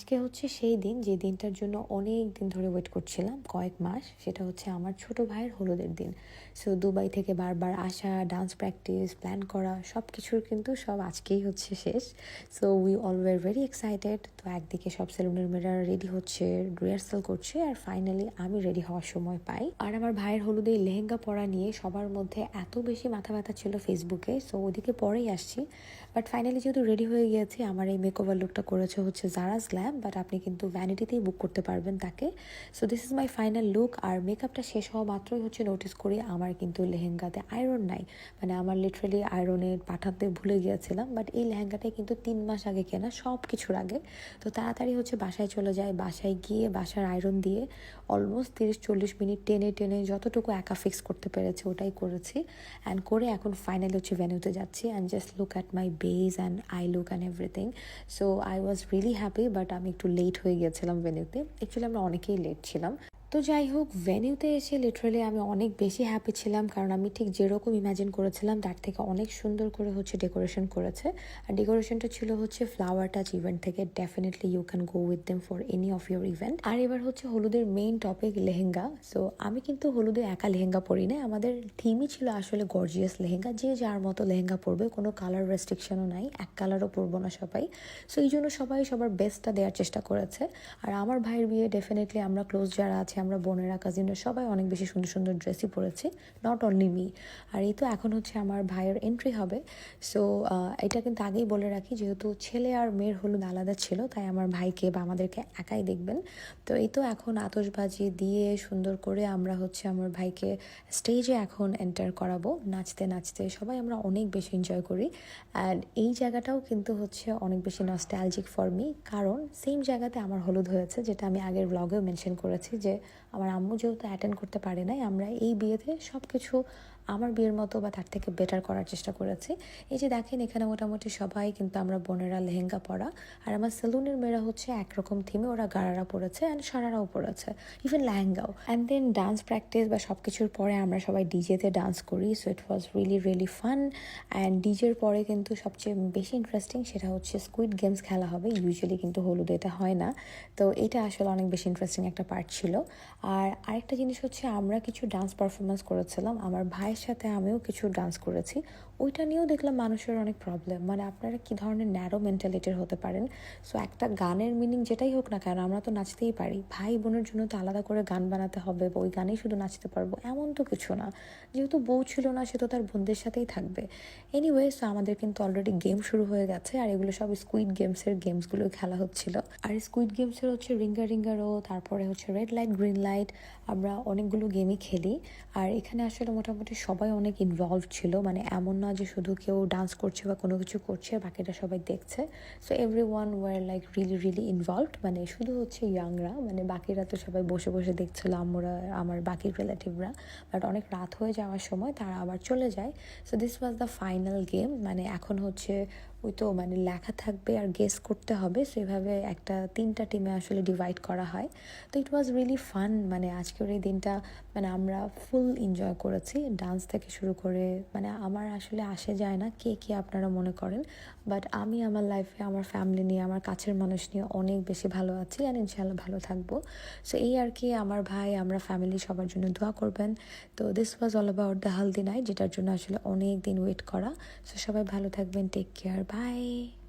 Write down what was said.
আজকে হচ্ছে সেই দিন, যে দিনটার জন্য অনেক দিন ধরে ওয়েট করছিলাম, কয়েক মাস, সেটা হচ্ছে আমার ছোট ভাইয়ের হলুদের দিন। সো দুবাই থেকে বারবার আসা ডান্স প্র্যাকটিস প্ল্যান করা সব কিছুর কিন্তু সব আজকেই হচ্ছে শেষ। So we all were very excited তো, একদিকে সব সেলুনের মেয়েরা রেডি হচ্ছে রিহার্সাল করছে, আর ফাইনালি আমি রেডি হওয়ার সময় পাই। আর আমার ভাইয়ের হলুদে লেহেঙ্গা পরা নিয়ে সবার মধ্যে এত বেশি মাথা ব্যথা ছিল ফেসবুকে সো ওদিকে পরেই আসছি। বাট ফাইনালি যেহেতু রেডি হয়ে গিয়েছি, আমার এই মেকওভার লুকটা করেছে হচ্ছে জারাস গ্ল্যাম বাট আপনি কিন্তু ভ্যানিটিতেই বুক করতে পারবেন তাকে। So this is my final look আর মেকআপটা শেষ হওয়া মাত্রই হচ্ছে নোটিস করি, আমার কিন্তু লেহেঙ্গাতে আয়রন নাই। মানে আমার লিটারালি আয়রনে পাঠাতে ভুলে গিয়েছিলাম বাট এই লেহেঙ্গাটাই কিন্তু তিন মাস আগে কেনা, সব কিছুর আগে। তো তাড়াতাড়ি হচ্ছে বাসায় চলে যায় বাসায় গিয়ে বাসার আয়রন দিয়ে অলমোস্ট তিরিশ চল্লিশ মিনিট টেনে টেনে যতটুকু একা ফিক্স করতে পেরেছে ওটাই করেছি। অ্যান্ড করে এখন ফাইনালি হচ্ছে ভেন্যুতে যাচ্ছি and just look at my base and I look and everything so I was really happy but আমি একটু লেট হয়ে গিয়েছিলাম ভেনিউতে অ্যাকচুয়ালি আমরা অনেকেই লেট ছিলাম। তো যাই হোক ভেনিউতে এসে লিটারালি আমি অনেক বেশি হ্যাপি ছিলাম, কারণ আমি ঠিক যেরকম ইমাজিন করেছিলাম, তার থেকে অনেক সুন্দর করে হচ্ছে ডেকোরেশন করেছে। আর ডেকোরেশনটা ছিল হচ্ছে ফ্লাওয়ার টাচ ইভেন্ট থেকে definitely you can go with them for any of your event আর এবার হচ্ছে হলুদের মেইন টপিক লেহেঙ্গা। সো আমি কিন্তু হলুদে একা লেহেঙ্গা পরি না আমাদের থিমই ছিল আসলে গর্জিয়াস লেহেঙ্গা, যে যার মতো লেহেঙ্গা পরবে, কোনো কালার রেস্ট্রিকশনও নাই, এক কালারও পরবো না সবাই। সো এই জন্য সবাই সবার বেস্টটা দেওয়ার চেষ্টা করেছে। আর আমার ভাইয়ের বিয়ে ডেফিনেটলি আমরা ক্লোজ যারা আছে আমরা বোনেরা কাজিনরা সবাই অনেক বেশি সুন্দর সুন্দর ড্রেসই পরেছি নট অনলি মি আর এই তো এখন হচ্ছে আমার ভাইয়ের এন্ট্রি হবে। সো এটা কিন্তু আগেই বলে রাখি, যেহেতু ছেলে আর মেয়ের হলুদ আলাদা ছিল, তাই আমার ভাইকে বা আমাদেরকে একাই দেখবেন। তো এই তো এখন আতসবাজি দিয়ে সুন্দর করে আমরা হচ্ছে আমার ভাইকে স্টেজে এখন এন্টার করাবো। নাচতে নাচতে সবাই আমরা অনেক বেশি এনজয় করি। অ্যান্ড এই জায়গাটাও কিন্তু হচ্ছে অনেক বেশি নস্টালজিক ফর মি কারণ সেম জায়গাতে আমার হলুদ হয়েছে, যেটা আমি আগের ব্লগেও মেনশন করেছি যে আমার আম্মু যেহেতু অ্যাটেন্ড করতে পারে নাই আমরা এই বিয়েতে সব কিছু আমার বিয়ের মতো বা তার থেকে বেটার করার চেষ্টা করেছি। এই যে দেখেন, এখানে মোটামুটি সবাই কিন্তু আমরা বোনেরা লেহেঙ্গা পরা। আর আমার সেলুনের মেয়েরা হচ্ছে একরকম থিমে ওরা গারারা পড়েছে অ্যান্ড সারারাও পড়েছে ইভেন লেহেঙ্গাও। অ্যান্ড দেন ডান্স প্র্যাকটিস বা সব কিছুর পরে আমরা সবাই ডিজেতে ডান্স করি so it was really really fun and ডিজের পরে কিন্তু সবচেয়ে বেশি ইন্টারেস্টিং সেটা হচ্ছে স্কুইড গেমস খেলা হবে ইউজুয়ালি কিন্তু হলুদে এটা হয় না। তো এটা আসলে অনেক বেশি ইন্টারেস্টিং একটা পার্ট ছিল। আর আরেকটা জিনিস হচ্ছে আমরা কিছু ডান্স পারফরমেন্স করেছিলাম, আমার ভাইয়ের সাথে আমিও কিছু ডান্স করেছি। ওইটা নিয়েও দেখলাম মানুষের অনেক প্রবলেম মানে আপনারা কী ধরনের ন্যারো মেন্টালিটির হতে পারেন? সো একটা গানের মিনিং যেটাই হোক না কেন, আমরা তো নাচতেই পারি। ভাই বোনের জন্য তো আলাদা করে গান বানাতে হবে বা ওই গানেই শুধু নাচতে পারব, এমন তো কিছু না। যেহেতু বউ ছিল না, সে তো তার বোনদের সাথেই থাকবে। এনিওয়ে সো আমাদের কিন্তু অলরেডি গেম শুরু হয়ে গেছে, আর এগুলো সব স্কুইড গেমসের গেমসগুলো খেলা হচ্ছিল। আর স্কুইড গেমসের হচ্ছে রিঙ্গার রিঙ্গারও তারপরে হচ্ছে রেড লাইট গ্রিন লাইট আমরা অনেকগুলো গেমই খেলি। আর এখানে আসলে মোটামুটি সবাই অনেক ইনভলভ ছিল। মানে এমন না যে শুধু কেউ ডান্স করছে বা কোনো কিছু করছে, বাকিটা সবাই দেখছে। So everyone were like really really involved মানে শুধু হচ্ছে ইয়াংরা মানে বাকিরা তো সবাই বসে বসে দেখছিল আমরা আমার বাকি রিলেটিভরা বাট অনেক রাত হয়ে যাওয়ার সময় তারা আবার চলে যায়। So this was the final game মানে এখন হচ্ছে ওই তো মানে লেখা থাকবে আর গেস করতে হবে। সেভাবে একটা তিনটা টিমে আসলে ডিভাইড করা হয়। তো ইট ওয়াজ রিয়েলি ফান মানে আজকের এই দিনটা মানে আমরা ফুল এনজয় করেছি। ডান্স থেকে শুরু করে মানে আমার আসলে আসে যায় না কে কে আপনারা মনে করেন। বাট আমি আমার লাইফে আমার ফ্যামিলি নিয়ে, আমার কাছের মানুষ নিয়ে অনেক বেশি ভালো আছি আর ইনশাল্লাহ ভালো থাকব। সো এই আর কি আমার ভাই, আমরা ফ্যামিলি সবার জন্য দোয়া করবেন। তো this was all about the haldi night যেটার জন্য আসলে অনেক দিন ওয়েট করা। সো সবাই ভালো থাকবেন টেক কেয়ার Bye.